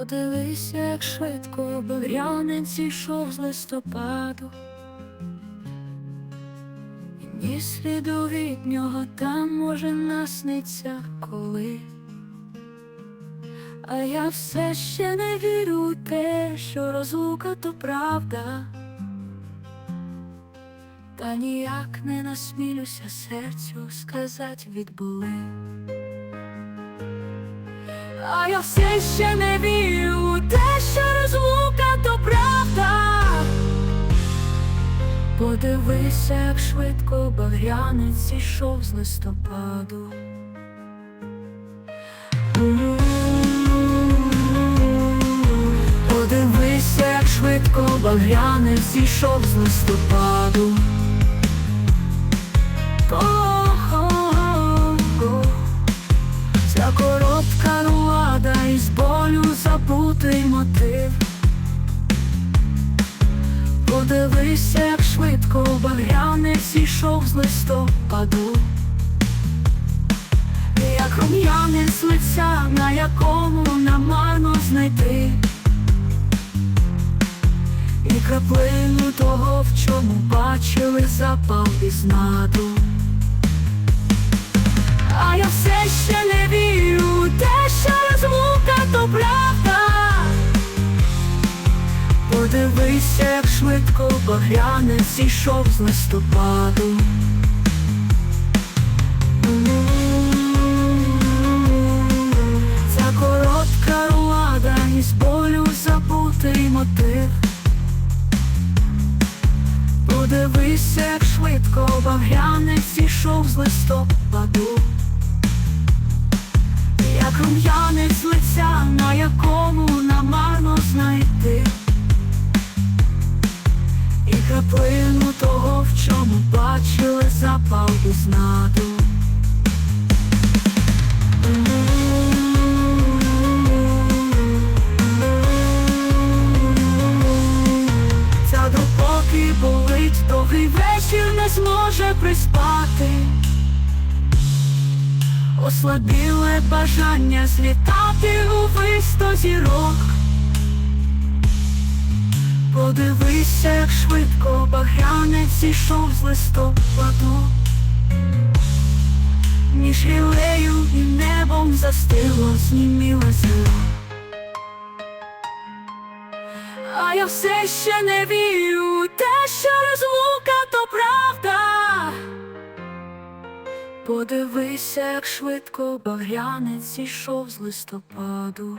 Подивися, як швидко багрянець йшов з листопаду. І ні сліду від нього там може насниться коли. А я все ще не вірю у те, що розлука то правда. Та ніяк не насмілюся серцю сказать відбули. А я все ще не вірю те, що розлука то правда. Подивися, як швидко багрянець ішов з листопаду. Подивися, як швидко багрянець ішов з листопаду. Ішов з листопаду. Як рум'янець лиця, на якому намарно знайти. І краплину того, в чому бачили запал пізнаду. А я все ще не вірю багрянець ішов з листопаду. Ця коротка рулада із болю забутий мотив. Подивися, як швидко багрянець ішов з листопаду. Як рум'янець лиця, на якому намарно знайти. Зможе приспати. Ослабіле бажання злітати у висто зірок. Подивися, як швидко багрянець ішов з листопаду. Між гілею і небом застило, зніміле зело. А я все ще не вірю те, що Подивися, як швидко багрянець зійшов з листопаду.